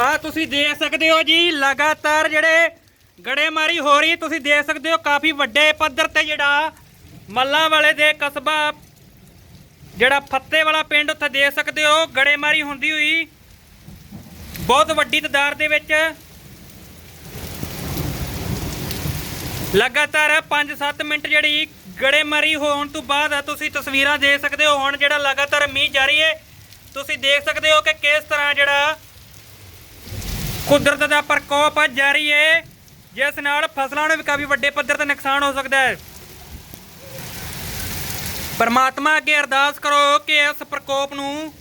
ਆ ਤੁਸੀਂ ਦੇਖ ਸਕਦੇ ਹੋ ਜੀ, ਲਗਾਤਾਰ ਜਿਹੜੇ ਗੜੇਮਾਰੀ ਹੋ ਰਹੀ, ਤੁਸੀਂ ਦੇਖ ਸਕਦੇ ਹੋ ਕਾਫੀ ਵੱਡੇ ਪੱਧਰ ਤੇ ਜਿਹੜਾ ਮੱਲਾਂ ਵਾਲੇ ਦੇ ਕਸਬਾ, ਜਿਹੜਾ ਫੱਤੇ ਵਾਲਾ ਪਿੰਡ ਉੱਥੇ ਦੇਖ ਸਕਦੇ ਹੋ, ਗੜੇਮਾਰੀ ਹੁੰਦੀ ਹੋਈ, ਬਹੁਤ ਵੱਡੀ ਤਦਾਰ ਦੇ ਵਿੱਚ ਲਗਾਤਾਰ 5-7 ਮਿੰਟ ਜਿਹੜੀ ਗੜੇਮਾਰੀ ਹੋਣ ਤੋਂ ਬਾਅਦ ਤੁਸੀਂ ਤਸਵੀਰਾਂ ਦੇਖ ਸਕਦੇ ਹੋ, ਹੁਣ ਜਿਹੜਾ ਲਗਾਤਾਰ ਮੀਂਹ ਜਾਰੀ ਹੈ, ਤੁਸੀਂ ਦੇਖ ਸਕਦੇ ਹੋ ਕਿ ਕਿਸ ਤਰ੍ਹਾਂ ਜਿਹੜਾ ਕੁਦਰਤ ਦਾ ਪ੍ਰਕੋਪ ਜਾਰੀ ਹੈ ਜਿਸ ਨਾਲ ਫਸਲਾਂ ਨੂੰ ਵੀ ਕਾਫੀ ਵੱਡੇ ਪੱਧਰ ਤੇ ਨੁਕਸਾਨ ਹੋ ਸਕਦਾ ਹੈ। ਪਰਮਾਤਮਾ ਅੱਗੇ ਅਰਦਾਸ ਕਰੋ ਕਿ ਇਸ ਪ੍ਰਕੋਪ ਨੂੰ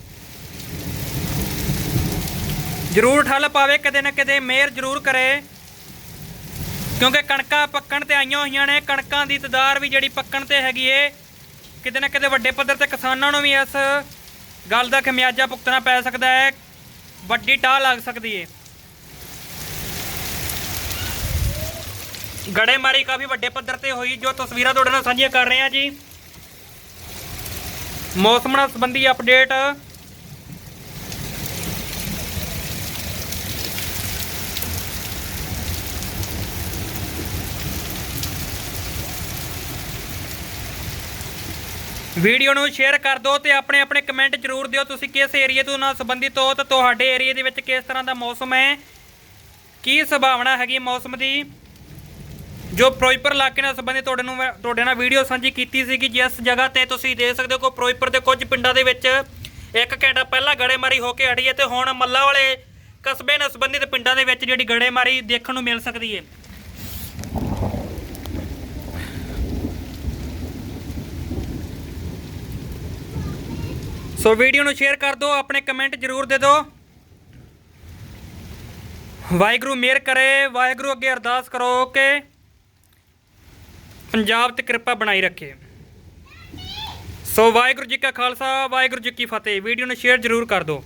ਜ਼ਰੂਰ ਠੱਲ ਪਾਵੇ, ਕਦੇ ਨਾ ਕਦੇ ਮਿਹਰ ਜ਼ਰੂਰ ਕਰੇ। ਕਿਉਂਕਿ ਕਣਕਾਂ ਪੱਕਣ ਤੇ ਆਈਆਂ ਹੋਈਆਂ ਨੇ, ਕਣਕਾਂ ਦੀ ਤਦਾਰ ਵੀ ਜਿਹੜੀ ਪੱਕਣ ਤੇ ਹੈਗੀ ਏ, ਕਿਤੇ ਨਾ ਕਿਤੇ ਵੱਡੇ ਪੱਧਰ ਤੇ ਕਿਸਾਨਾਂ ਨੂੰ ਵੀ ਇਸ ਗੱਲ ਦਾ ਖਮਿਆਜਾ ਭੁਗਤਣਾ ਪੈ ਸਕਦਾ ਹੈ, ਵੱਡੀ ਟਾਹ ਲੱਗ ਸਕਦੀ ਏ। ਗੜੇਮਾਰੀ ਕਾਫੀ ਵੱਡੇ ਪੱਧਰ ਤੇ ਹੋਈ, ਜੋ ਤਸਵੀਰਾਂ ਤੁਹਾਡੇ ਨਾਲ ਸਾਂਝੀਆਂ ਕਰ ਰਹੇ ਹਾਂ ਜੀ। ਮੌਸਮ ਨਾਲ ਸੰਬੰਧੀ ਅਪਡੇਟ ਵੀਡੀਓ ਨੂੰ ਸ਼ੇਅਰ ਕਰ ਦਿਓ ਤੇ ਆਪਣੇ ਆਪਣੇ ਕਮੈਂਟ ਜ਼ਰੂਰ ਦਿਓ। ਤੁਸੀਂ ਕਿਸ ਏਰੀਏ ਤੋਂ ਨਾਲ ਸੰਬੰਧਿਤ ਹੋ ਤੇ ਤੁਹਾਡੇ ਏਰੀਏ ਦੇ ਵਿੱਚ ਕਿਸ ਤਰ੍ਹਾਂ ਦਾ ਮੌਸਮ ਹੈ? ਕੀ ਸੰਭਾਵਨਾ ਹੈਗੀ ਮੌਸਮ ਦੀ? ਜੋ ਫਿਰੋਜ਼ਪੁਰ ਇਲਾਕੇ ਨਾਲ ਸੰਬੰਧਿਤ ਤੁਹਾਡੇ ਨੂੰ ਮੈਂ- ਤੁਹਾਡੇ ਨਾਲ ਵੀਡੀਓ ਸਾਂਝੀ ਕੀਤੀ ਸੀ ਕਿ ਜਿਸ ਜਗ੍ਹਾ ਤੇ ਤੁਸੀਂ ਦੇਖ ਸਕਦੇ ਹੋ ਕਿ ਫਿਰੋਜ਼ਪੁਰ ਦੇ ਕੁਝ ਪਿੰਡਾਂ ਦੇ ਵਿੱਚ ਇੱਕ ਘੰਟਾ ਪਹਿਲਾਂ ਗੜੇਮਾਰੀ ਹੋ ਕੇ ਹਟੀ ਹੈ ਤੇ ਹੁਣ ਮੱਲਾ ਵਾਲੇ ਕਸਬੇ ਨਾਲ ਸੰਬੰਧਿਤ ਪਿੰਡਾਂ ਦੇ ਵਿੱਚ ਜਿਹੜੀ ਗੜੇਮਾਰੀ ਦੇਖਣ ਨੂੰ ਮਿਲ ਸਕਦੀ ਹੈ। ਸੋ ਵੀਡੀਓ ਨੂੰ ਸ਼ੇਅਰ ਕਰ ਦਿਓ, ਆਪਣੇ ਕਮੈਂਟ ਜ਼ਰੂਰ ਦੇ ਦਿਓ। ਵਾਹਿਗੁਰੂ ਮਿਹਰ ਕਰੇ, ਵਾਹਿਗੁਰੂ ਅੱਗੇ ਅਰਦਾਸ ਕਰੋ ਕਿ ਪੰਜਾਬ ਤੇ ਕਿਰਪਾ ਬਣਾਈ ਰੱਖੇ। ਸੋ ਵਾਹਿਗੁਰੂ ਜੀ ਕਾ ਖਾਲਸਾ, ਵਾਹਿਗੁਰੂ ਜੀ ਕੀ ਫਤਿਹ। ਵੀਡੀਓ ਨੂੰ ਸ਼ੇਅਰ ਜ਼ਰੂਰ ਕਰ ਦਿਓ।